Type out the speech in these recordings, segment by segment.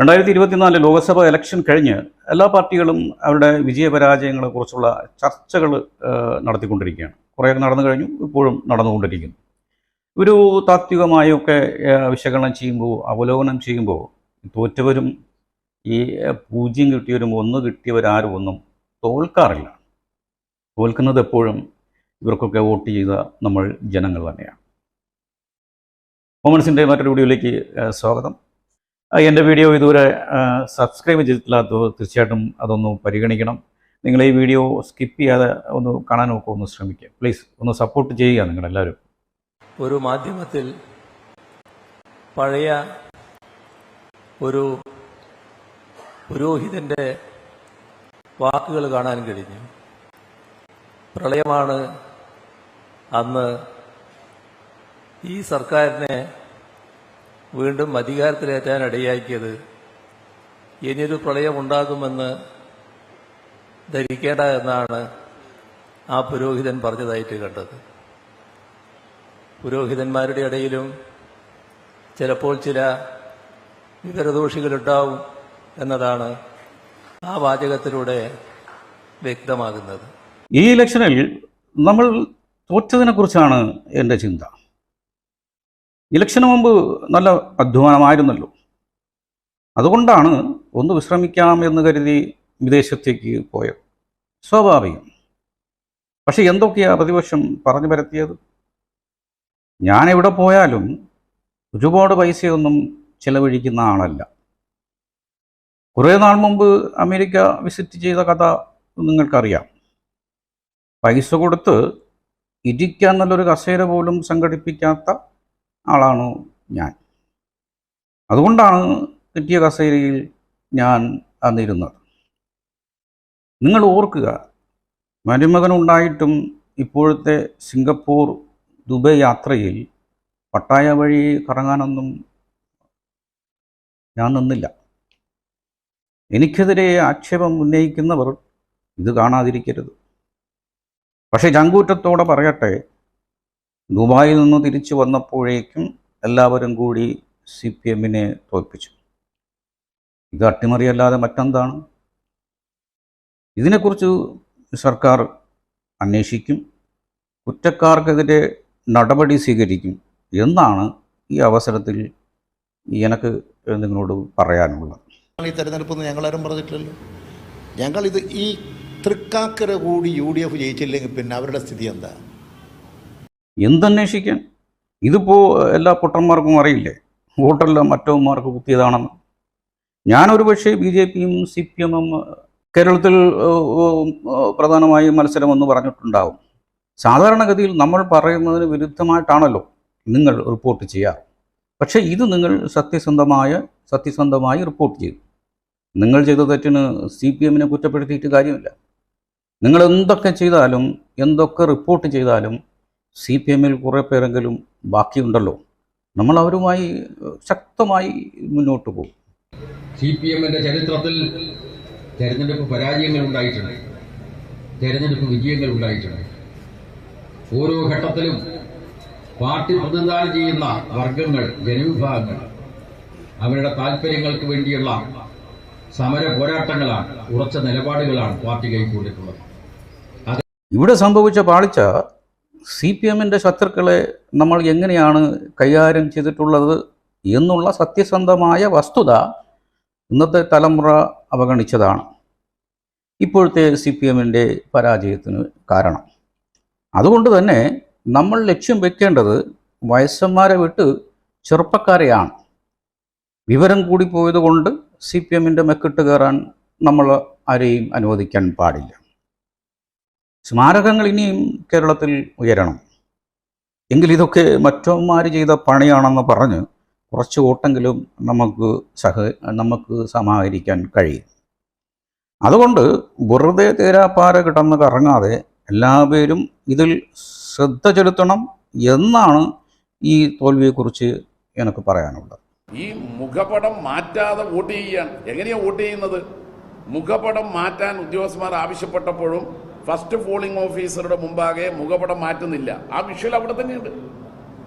രണ്ടായിരത്തി ഇരുപത്തിനാല് ലോക്സഭ ഇലക്ഷൻ കഴിഞ്ഞ് എല്ലാ പാർട്ടികളും അവരുടെ വിജയപരാജയങ്ങളെക്കുറിച്ചുള്ള ചർച്ചകൾ നടത്തിക്കൊണ്ടിരിക്കുകയാണ്. കുറേയൊക്കെ നടന്നു കഴിഞ്ഞു ഇപ്പോഴും നടന്നുകൊണ്ടിരിക്കുന്നു. ഒരു താത്വികമായൊക്കെ വിശകലനം ചെയ്യുമ്പോൾ അവലോകനം ചെയ്യുമ്പോൾ തോറ്റവരും ഈ പൂജ്യം കിട്ടിയവരും ഒന്ന് കിട്ടിയവരാരും ഒന്നും തോൽക്കാറില്ല. തോൽക്കുന്നത് എപ്പോഴും ഇവർക്കൊക്കെ വോട്ട് ചെയ്ത നമ്മൾ ജനങ്ങൾ തന്നെയാണ്. മൊമൻസിന്റെ മറ്റൊരു വീഡിയോയിലേക്ക് സ്വാഗതം. എന്റെ വീഡിയോ ഇതുവരെ സബ്സ്ക്രൈബ് ചെയ്തിട്ടില്ലാത്തവർ തീർച്ചയായിട്ടും അതൊന്ന് പരിഗണിക്കണം. നിങ്ങൾ ഈ വീഡിയോ സ്കിപ്പ് ചെയ്യാതെ ഒന്ന് കാണാനൊക്കെ ഒന്ന് ശ്രമിക്കുക. പ്ലീസ് ഒന്ന് സപ്പോർട്ട് ചെയ്യുക നിങ്ങളെല്ലാവരും ഒരു മാധ്യമത്തിൽ പഴയ ഒരു പുരോഹിതന്റെ വാക്കുകൾ കാണാൻ കഴിഞ്ഞു. പ്രളയമാണ് അന്ന് ഈ സർക്കാരിനെ വീണ്ടും അധികാരത്തിലേറ്റാൻ ഇടയാക്കിയത് ഇനിയൊരു പ്രളയം ഉണ്ടാകുമെന്ന് ധരിക്കേണ്ട എന്നാണ് ആ പുരോഹിതൻ പറഞ്ഞതായിട്ട് കണ്ടത്. പുരോഹിതന്മാരുടെ ഇടയിലും ചിലപ്പോൾ ചില വിവരദോഷികളുണ്ടാവും എന്നതാണ് ആ വാചകത്തിലൂടെ വ്യക്തമാകുന്നത്. ഈ ഇലക്ഷനിൽ നമ്മൾ തോറ്റതിനെക്കുറിച്ചാണ് എന്റെ ചിന്ത. ഇലക്ഷന് മുമ്പ് നല്ല അധ്വാനമായിരുന്നല്ലോ. അതുകൊണ്ടാണ് ഒന്ന് വിശ്രമിക്കാം എന്ന് കരുതി വിദേശത്തേക്ക് പോയത്. സ്വാഭാവികം. പക്ഷെ എന്തൊക്കെയാ പ്രതിപക്ഷം പറഞ്ഞു പരത്തിയത്? ഞാൻ എവിടെ പോയാലും ഒരുപാട് പൈസയൊന്നും ചിലവഴിക്കുന്ന ആളല്ല. കുറേ നാൾ മുമ്പ് അമേരിക്ക വിസിറ്റ് ചെയ്ത കഥ നിങ്ങൾക്കറിയാം. പൈസ കൊടുത്ത് ഇരിക്കാൻ നല്ലൊരു കസേര പോലും സംഘടിപ്പിക്കാത്ത ആളാണ് ഞാൻ. അതുകൊണ്ടാണ് കിട്ടിയ കസേരയിൽ ഞാൻ അന്നിരുന്നത് നിങ്ങൾ ഓർക്കുക മരുമകനുണ്ടായിട്ടും ഇപ്പോഴത്തെ സിംഗപ്പൂർ ദുബൈ യാത്രയിൽ പട്ടായ വഴി കറങ്ങാനൊന്നും ഞാൻ നിന്നില്ല. എനിക്കെതിരെ ആക്ഷേപം ഉന്നയിക്കുന്നവർ ഇത് കാണാതിരിക്കരുത്. പക്ഷേ ചങ്കൂറ്റത്തോടെ പറയട്ടെ ദുബായിൽ നിന്ന് തിരിച്ചു വന്നപ്പോഴേക്കും എല്ലാവരും കൂടി സി പി എമ്മിനെ തോൽപ്പിച്ചു. ഇത് അട്ടിമറിയല്ലാതെ മറ്റെന്താണ്? ഇതിനെക്കുറിച്ച് സർക്കാർ അന്വേഷിക്കും കുറ്റക്കാർക്കെതിരെ നടപടി സ്വീകരിക്കും എന്നാണ് ഈ അവസരത്തിൽ എനിക്ക് നിങ്ങളോട് പറയാനുള്ളത്. ഈ തെരഞ്ഞെടുപ്പ് ഞങ്ങളാരും പറഞ്ഞിട്ടില്ലല്ലോ. ഞങ്ങളിത് ഈ തൃക്കാക്കര കൂടി യു ഡി എഫ് ജയിച്ചില്ലെങ്കിൽ പിന്നെ അവരുടെ സ്ഥിതി എന്താ? എന്തന്വേഷിക്കാൻ? ഇതിപ്പോൾ എല്ലാ പൊട്ടന്മാർക്കും അറിയില്ലേ? വോട്ടെല്ലാം മറ്റവന്മാർക്ക് കുത്തിയതാണെന്ന്. ഞാനൊരു പക്ഷേ ബി ജെ പിയും സി പി എമ്മും കേരളത്തിൽ പ്രധാനമായി മത്സരം എന്ന് പറഞ്ഞിട്ടുണ്ടാവും. സാധാരണഗതിയിൽ നമ്മൾ പറയുന്നതിന് വിരുദ്ധമായിട്ടാണല്ലോ നിങ്ങൾ റിപ്പോർട്ട് ചെയ്യാറ് പക്ഷേ ഇത് നിങ്ങൾ സത്യസന്ധമായ സത്യസന്ധമായി റിപ്പോർട്ട് ചെയ്തു. നിങ്ങൾ ചെയ്ത തെറ്റിന് സി പി എമ്മിനെ കുറ്റപ്പെടുത്തിയിട്ട് കാര്യമില്ല. നിങ്ങൾ എന്തൊക്കെ ചെയ്താലും എന്തൊക്കെ റിപ്പോർട്ട് ചെയ്താലും സി പി എമ്മിൽ കുറേ പേരെങ്കിലും ബാക്കിയുണ്ടല്ലോ. നമ്മൾ അവരുമായി ശക്തമായി മുന്നോട്ട് പോകും. സി പി എമ്മിന്റെ ചരിത്രത്തിൽ തെരഞ്ഞെടുപ്പ് പരാജയങ്ങൾ ഉണ്ടായിട്ടുണ്ട്. തെരഞ്ഞെടുപ്പ് വിജയങ്ങൾ ഉണ്ടായിട്ടുണ്ട്. ഓരോ ഘട്ടത്തിലും പാർട്ടി പ്രതിനിധാനം ചെയ്യുന്ന വർഗങ്ങൾ ജനവിഭാഗങ്ങൾ അവരുടെ താല്പര്യങ്ങൾക്ക് വേണ്ടിയുള്ള സമര പോരാട്ടങ്ങളാണ് ഉറച്ച നിലപാടുകളാണ് പാർട്ടി കൈക്കൊണ്ടിട്ടുള്ളത്. ഇവിടെ സംഭവിച്ച പാളിച്ച സി പി എമ്മിന്റെ ശത്രുക്കളെ നമ്മൾ എങ്ങനെയാണ് കൈകാര്യം ചെയ്തിട്ടുള്ളത് എന്നുള്ള സത്യസന്ധമായ വസ്തുത ഇന്നത്തെ തലമുറ അവഗണിച്ചതാണ്. ഇപ്പോഴത്തെ സി പി എമ്മിന്റെ പരാജയത്തിന് കാരണം. അതുകൊണ്ട് തന്നെ നമ്മൾ ലക്ഷ്യം വെക്കേണ്ടത് വയസ്സന്മാരെ വിട്ട് ചെറുപ്പക്കാരെയാണ്. വിവരം കൂടി പോയതുകൊണ്ട് സി പി എമ്മിന്റെ മെക്കിട്ട് കയറാൻ നമ്മൾ ആരെയും അനുവദിക്കാൻ പാടില്ല. സ്മാരകങ്ങൾ ഇനിയും കേരളത്തിൽ ഉയരണം. എങ്കിൽ ഇതൊക്കെ മറ്റവന്മാർ ചെയ്ത പണിയാണെന്ന് പറഞ്ഞ് കുറച്ച് ഓട്ടെങ്കിലും നമുക്ക് സഹ നമുക്ക് സമാഹരിക്കാൻ കഴിയും. അതുകൊണ്ട് വെറുതെ തേരാപ്പാര കിടന്ന് കറങ്ങാതെ എല്ലാവരും ഇതിൽ ശ്രദ്ധ ചെലുത്തണം എന്നാണ് ഈ തോൽവിയെക്കുറിച്ച് എനിക്ക് പറയാനുള്ളത്. ഈ മുഖപടം മാറ്റാതെ വോട്ട് ചെയ്യാൻ എങ്ങനെയാണ് വോട്ട് ചെയ്യുന്നത്? മുഖപടം മാറ്റാൻ ഉദ്യോഗസ്ഥന്മാർ ആവശ്യപ്പെട്ടപ്പോഴും ഫസ്റ്റ് പോളിംഗ് ഓഫീസറുടെ മുമ്പാകെ മുഖപടം മാറ്റുന്നില്ല. ആ വിഷ്വൽ അവിടെ തന്നെയുണ്ട്.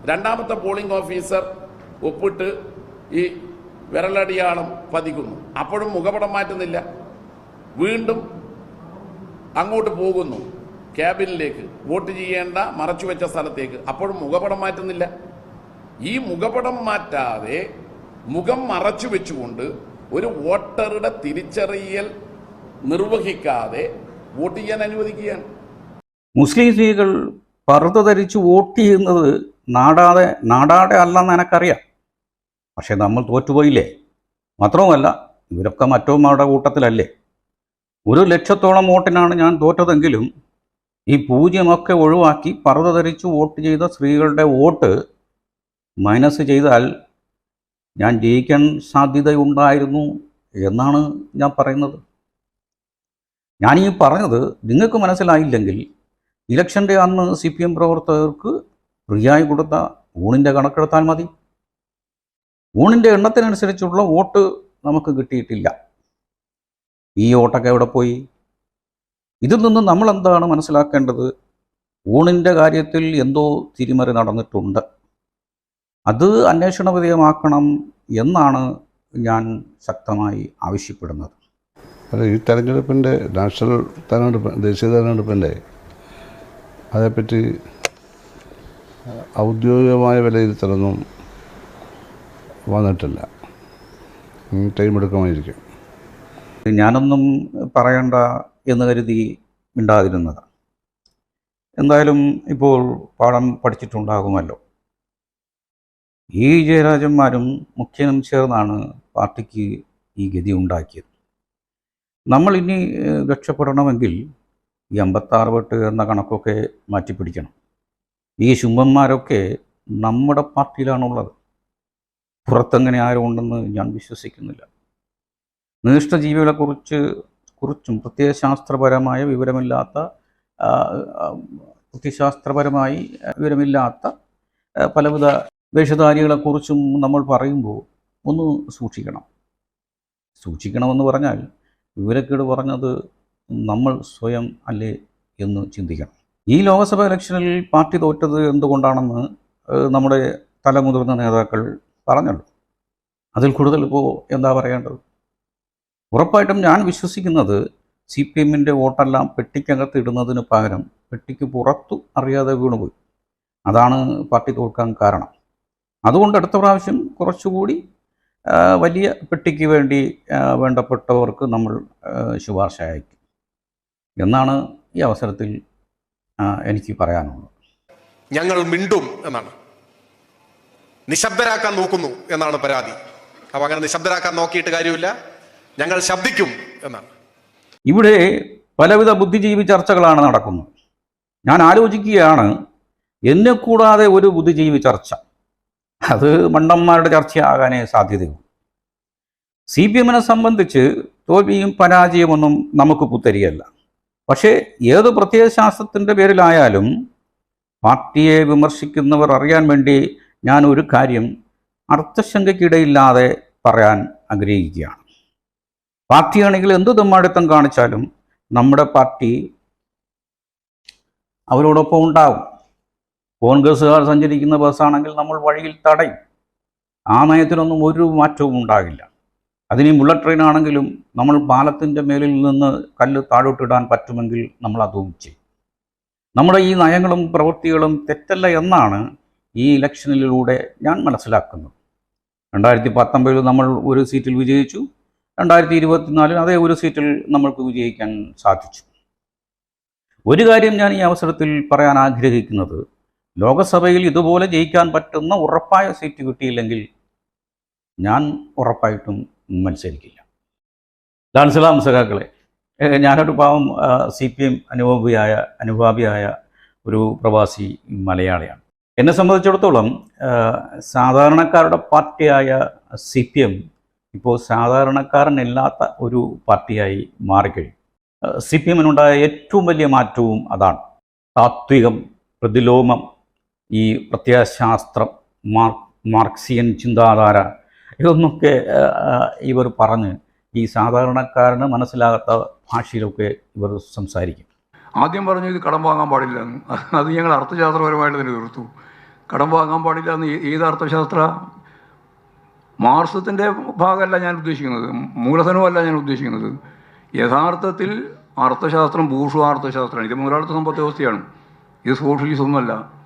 രണ്ടാമത്തെ പോളിംഗ് ഓഫീസർ ഒപ്പിട്ട് ഈ വിരലടിയാളം പതിക്കുന്നു. അപ്പോഴും മുഖപടം മാറ്റുന്നില്ല. വീണ്ടും അങ്ങോട്ട് പോകുന്നു. ക്യാബിനിലേക്ക്. വോട്ട് ചെയ്യേണ്ട മറച്ചുവെച്ച സ്ഥലത്തേക്ക്. അപ്പോഴും മുഖപടം മാറ്റുന്നില്ല. ഈ മുഖപടം മാറ്റാതെ മുഖം മറച്ചു വെച്ചുകൊണ്ട് ഒരു വോട്ടറുടെ തിരിച്ചറിയൽ നിർവഹിക്കാതെ വോട്ട് ചെയ്യാൻ അനുവദിക്കുകയാണ്. മുസ്ലിം സ്ത്രീകൾ പറുത ധരിച്ച് വോട്ട് ചെയ്യുന്നത് നാടാതെ നാടാടെ അല്ലെന്ന് എനക്കറിയാം. പക്ഷെ നമ്മൾ തോറ്റുപോയില്ലേ? മാത്രവുമല്ല ഇവരൊക്കെ മറ്റവന്മാരുടെ കൂട്ടത്തിലല്ലേ? ഒരു ലക്ഷത്തോളം വോട്ടിനാണ് ഞാൻ തോറ്റതെങ്കിലും ഈ പൂജ്യമൊക്കെ ഒഴിവാക്കി പറുത ധരിച്ച് വോട്ട് ചെയ്ത സ്ത്രീകളുടെ വോട്ട് മൈനസ് ചെയ്താൽ ഞാൻ ജയിക്കാൻ സാധ്യതയുണ്ടായിരുന്നു എന്നാണ് ഞാൻ പറയുന്നത്. ഈ പറഞ്ഞത് നിങ്ങൾക്ക് മനസ്സിലായില്ലെങ്കിൽ ഇലക്ഷന്റെ അന്ന് സി പി എം പ്രവർത്തകർക്ക് ഫ്രീയായി കൊടുത്ത ഊണിന്റെ കണക്കെടുത്താൽ മതി. ഊണിന്റെ എണ്ണത്തിനനുസരിച്ചുള്ള വോട്ട് നമുക്ക് കിട്ടിയിട്ടില്ല. ഈ വോട്ടൊക്കെ എവിടെ പോയി? ഇതിൽ നിന്ന് നമ്മൾ എന്താണ് മനസ്സിലാക്കേണ്ടത്? ഊണിന്റെ കാര്യത്തിൽ എന്തോ തിരിമറി നടന്നിട്ടുണ്ട്. അത് അന്വേഷണ വിധേയമാക്കണം എന്നാണ് ഞാൻ ശക്തമായി ആവശ്യപ്പെടുന്നത്. അല്ല ഈ തെരഞ്ഞെടുപ്പിന്റെ നാഷണൽ തെരഞ്ഞെടുപ്പ് ദേശീയ തെരഞ്ഞെടുപ്പിന്റെ അതേപ്പറ്റി ഔദ്യോഗികമായ വിലയിരുത്തലൊന്നും വന്നിട്ടില്ല. ടൈം എടുക്കുമായിരിക്കും. ഞാനൊന്നും പറയണ്ട എന്ന് കരുതി മിണ്ടാതിരുന്നത്. എന്തായാലും ഇപ്പോൾ പാഠം പഠിച്ചിട്ടുണ്ടാകുമല്ലോ. ഈ ജയരാജന്മാരും മുഖ്യനും ചേർന്നാണ് പാർട്ടിക്ക് ഈ ഗതി ഉണ്ടാക്കിയത്. നമ്മൾ ഇനി രക്ഷപ്പെടണമെങ്കിൽ ഈ അമ്പത്താറ് വെട്ട് എന്ന കണക്കൊക്കെ മാറ്റിപ്പിടിക്കണം. ഈ ശുംഭന്മാരൊക്കെ നമ്മുടെ പാർട്ടിയിലാണുള്ളത്. പുറത്തെങ്ങനെ ആരും ഉണ്ടെന്ന് ഞാൻ വിശ്വസിക്കുന്നില്ല. നിഷ്ഠജീവികളെക്കുറിച്ച് കുറിച്ചും പ്രത്യയശാസ്ത്രപരമായ വിവരമില്ലാത്ത പ്രത്യയശാസ്ത്രപരമായി വിവരമില്ലാത്ത പലവിധ വേഷധാരികളെക്കുറിച്ചും നമ്മൾ പറയുമ്പോൾ ഒന്ന് സൂക്ഷിക്കണം. സൂക്ഷിക്കണമെന്ന് പറഞ്ഞാൽ വിവരക്കേട് പറഞ്ഞത് നമ്മൾ സ്വയം അല്ലേ എന്ന് ചിന്തിക്കണം. ഈ ലോക്സഭ ഇലക്ഷനിൽ പാർട്ടി തോറ്റത് എന്തുകൊണ്ടാണെന്ന് നമ്മുടെ തലമുതിർന്ന നേതാക്കൾ പറഞ്ഞല്ലോ. അതിൽ കൂടുതൽ ഇപ്പോൾ എന്താ പറയേണ്ടത്? ഉറപ്പായിട്ടും ഞാൻ വിശ്വസിക്കുന്നത് സി പി എമ്മിന്റെ വോട്ടെല്ലാം പെട്ടിക്കകത്ത് ഇടുന്നതിന് പകരം പെട്ടിക്ക് പുറത്തു അറിയാതെ വീണുപോയി. അതാണ് പാർട്ടി തോൽക്കാൻ കാരണം. അതുകൊണ്ട് അടുത്ത പ്രാവശ്യം കുറച്ചുകൂടി വലിയ പെട്ടിക്ക് വേണ്ടി വേണ്ടപ്പെട്ടവർക്ക് നമ്മൾ ശുപാർശ അയക്കും. എന്നാണ് ഈ അവസരത്തിൽ എനിക്ക് പറയാനുള്ളത്. ഞങ്ങൾ മിണ്ടും എന്നാണ്. നിശബ്ദരാക്കാൻ നോക്കുന്നു എന്നാണ് പരാതി. അപ്പൊ അങ്ങനെ നിശബ്ദരാക്കാൻ നോക്കിയിട്ട് കാര്യമില്ല. ഞങ്ങൾ ശബ്ദിക്കും എന്നാണ്. ഇവിടെ പലവിധ ബുദ്ധിജീവി ചർച്ചകളാണ് നടക്കുന്നത്. ഞാൻ ആലോചിക്കുകയാണ് എന്നെ കൂടാതെ ഒരു ബുദ്ധിജീവി ചർച്ച അത് മണ്ടന്മാരുടെ ചർച്ചയാകാനേ സാധ്യതയുള്ളൂ. സി പി എമ്മിനെ സംബന്ധിച്ച് തോൽവിയും പരാജയമൊന്നും നമുക്ക് പുത്തരിയല്ല. പക്ഷേ ഏത് പ്രത്യയശാസ്ത്രത്തിന്റെ പേരിലായാലും പാർട്ടിയെ വിമർശിക്കുന്നവർ അറിയാൻ വേണ്ടി ഞാൻ ഒരു കാര്യം അർത്ഥശങ്കയ്ക്കിടയില്ലാതെ പറയാൻ ആഗ്രഹിക്കുകയാണ്. പാർട്ടിയാണെങ്കിൽ എന്ത് തെമ്മാടിത്തം കാണിച്ചാലും നമ്മുടെ പാർട്ടി അവരോടൊപ്പം ഉണ്ടാവും. കോൺഗ്രസ്സുകാർ സഞ്ചരിക്കുന്ന ബസ്സാണെങ്കിൽ നമ്മൾ വഴിയിൽ തടയും. ആ നയത്തിനൊന്നും ഒരു മാറ്റവും ഉണ്ടാകില്ല. അതിനി ബുള്ളറ്റ് ട്രെയിൻ ആണെങ്കിലും നമ്മൾ പാലത്തിന്റെ മേലിൽ നിന്ന് കല്ല് താഴോട്ടിടാൻ പറ്റുമെങ്കിൽ നമ്മൾ അതും ചെയ്യും. നമ്മുടെ ഈ നയങ്ങളും പ്രവൃത്തികളും തെറ്റല്ല എന്നാണ് ഈ ഇലക്ഷനിലൂടെ ഞാൻ മനസ്സിലാക്കുന്നത്. രണ്ടായിരത്തി പത്തൊമ്പതിൽ നമ്മൾ ഒരു സീറ്റിൽ വിജയിച്ചു. രണ്ടായിരത്തി ഇരുപത്തിനാലിൽ അതേ ഒരു സീറ്റിൽ നമ്മൾക്ക് വിജയിക്കാൻ സാധിച്ചു. ഒരു കാര്യം ഞാൻ ഈ അവസരത്തിൽ പറയാൻ ആഗ്രഹിക്കുന്നത് ലോകസഭയിൽ ഇതുപോലെ ജയിക്കാൻ പറ്റുന്ന ഉറപ്പായ സീറ്റ് കിട്ടിയില്ലെങ്കിൽ ഞാൻ ഉറപ്പായിട്ടും മത്സരിക്കില്ല. ലാൻസലാം സഖാക്കളെ ഞാനൊരു പാവം സി പി എം അനുഭവിയായ അനുഭാവിയായ ഒരു പ്രവാസി മലയാളിയാണ്. എന്നെ സംബന്ധിച്ചിടത്തോളം സാധാരണക്കാരുടെ പാർട്ടിയായ സി പി എം ഇപ്പോൾ സാധാരണക്കാരനില്ലാത്ത ഒരു പാർട്ടിയായി മാറിക്കഴിഞ്ഞു. സി പി എമ്മിനുണ്ടായ ഏറ്റവും വലിയ മാറ്റവും അതാണ്. താത്വികം പ്രതിലോമം ഈ പ്രത്യയശാസ്ത്രം മാർ മാർക്സിയൻ ചിന്താധാര ഇതൊന്നൊക്കെ ഇവർ പറഞ്ഞ് ഈ സാധാരണക്കാരന് മനസ്സിലാകാത്ത ഭാഷയിലൊക്കെ ഇവർ സംസാരിക്കും. ആദ്യം പറഞ്ഞു ഇത് കടം വാങ്ങാൻ പാടില്ല എന്ന്. അത് ഞങ്ങൾ അർത്ഥശാസ്ത്രപരമായിട്ട് തന്നെ തീർത്തു. കടം വാങ്ങാൻ പാടില്ല എന്ന് ഏത് അർത്ഥശാസ്ത്ര? മാർസത്തിന്റെ ഭാഗമല്ല ഞാൻ ഉദ്ദേശിക്കുന്നത്. മൂലധനമല്ല ഞാൻ ഉദ്ദേശിക്കുന്നത്. യഥാർത്ഥത്തിൽ അർത്ഥശാസ്ത്രം ബൂർഷു അർത്ഥശാസ്ത്രമാണ്. ഇത് മുതലാളിത്ത സമ്പത്ത് വ്യവസ്ഥയാണ്. ഇത് സോഷ്യലിസം ഒന്നുമല്ല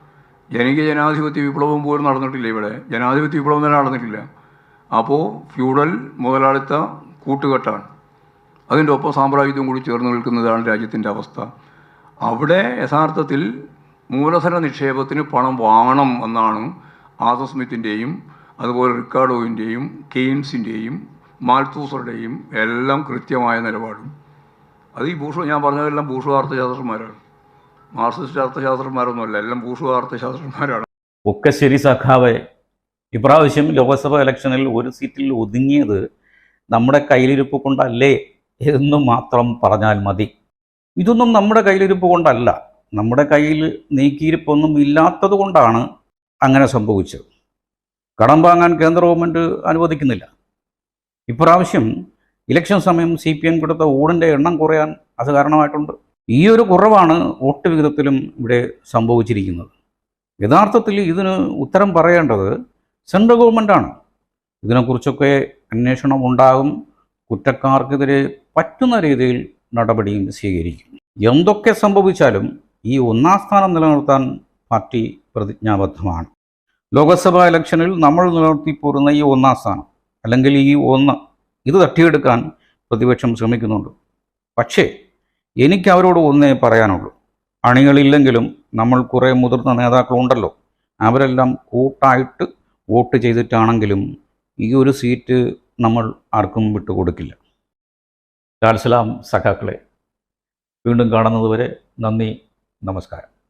ജനകീയ ജനാധിപത്യ വിപ്ലവം പോലും നടന്നിട്ടില്ല ഇവിടെ. ജനാധിപത്യ വിപ്ലവം തന്നെ നടന്നിട്ടില്ല. അപ്പോൾ ഫ്യൂഡൽ മുതലാളിത്ത കൂട്ടുകെട്ടാണ്. അതിന്റെ ഒപ്പം സാമ്രാജ്യത്വം കൂടി ചേർന്ന് നിൽക്കുന്നതാണ് രാജ്യത്തിന്റെ അവസ്ഥ. അവിടെ യഥാർത്ഥത്തിൽ മൂലധന നിക്ഷേപത്തിന് പണം വാങ്ങണം എന്നാണ് ആദം സ്മിത്തിന്റെയും അതുപോലെ റിക്കാർഡോവിന്റെയും കെയ്ൻസിന്റെയും മാൽത്തൂസറുടെയും എല്ലാം കൃത്യമായ നിലപാടും. അത് ഈ ഭൂഷ ഞാൻ പറഞ്ഞതെല്ലാം ഭൂഷ അർത്ഥശാസ്ത്രന്മാരാണ് മാർക്സിസ്റ്റ് അർത്ഥശാസ്ത്രന്മാരൊന്നുമല്ല എല്ലാം ഭൂഷ അർത്ഥശാസ്ത്രന്മാരാണ്. ഒക്കെ ശരി സഖാവെ. ഇപ്രാവശ്യം ലോക്സഭ ഇലക്ഷനിൽ ഒരു സീറ്റിൽ ഒതുങ്ങിയത് നമ്മുടെ കയ്യിലിരിപ്പ് കൊണ്ടല്ലേ എന്ന് മാത്രം പറഞ്ഞാൽ മതി. ഇതൊന്നും നമ്മുടെ കയ്യിലിരിപ്പ് കൊണ്ടല്ല. നമ്മുടെ കയ്യിൽ നീക്കിയിരിപ്പൊന്നും ഇല്ലാത്തത് കൊണ്ടാണ് അങ്ങനെ സംഭവിച്ചത്. കടം വാങ്ങാൻ കേന്ദ്ര ഗവൺമെന്റ് അനുവദിക്കുന്നില്ല. ഇപ്രാവശ്യം ഇലക്ഷൻ സമയം സി പി എം കൊടുത്ത ഊടിന്റെ എണ്ണം കുറയാൻ അത് കാരണമായിട്ടുണ്ട്. ഈ ഒരു കുറവാണ് വോട്ട് വിഹിതത്തിലും ഇവിടെ സംഭവിച്ചിരിക്കുന്നത്. യഥാർത്ഥത്തിൽ ഇതിന് ഉത്തരം പറയേണ്ടത് സെൻട്രൽ ഗവൺമെന്റാണ്. ഇതിനെക്കുറിച്ചൊക്കെ അന്വേഷണം ഉണ്ടാകും. കുറ്റക്കാർക്കെതിരെ പറ്റുന്ന രീതിയിൽ നടപടിയും സ്വീകരിക്കും. എന്തൊക്കെ സംഭവിച്ചാലും ഈ ഒന്നാം സ്ഥാനം നിലനിർത്താൻ പാർട്ടി പ്രതിജ്ഞാബദ്ധമാണ്. ലോക്സഭാ ഇലക്ഷനിൽ നമ്മൾ നിലനിർത്തിപ്പോരുന്ന ഈ ഒന്നാം സ്ഥാനം അല്ലെങ്കിൽ ഈ ഒന്ന് ഇത് തട്ടിയെടുക്കാൻ പ്രതിപക്ഷം ശ്രമിക്കുന്നുണ്ട്. പക്ഷേ എനിക്ക് അവരോട് ഒന്നേ പറയാനുള്ളൂ. അണികളില്ലെങ്കിലും നമ്മൾ കുറേ മുതിർന്ന നേതാക്കളുണ്ടല്ലോ. അവരെല്ലാം കൂട്ടായിട്ട് വോട്ട് ചെയ്തിട്ടാണെങ്കിലും ഈ ഒരു സീറ്റ് നമ്മൾ ആർക്കും വിട്ടുകൊടുക്കില്ല. ലാൽസലാം സഖാക്കളെ വീണ്ടും കാണുന്നതുവരെ നന്ദി നമസ്കാരം.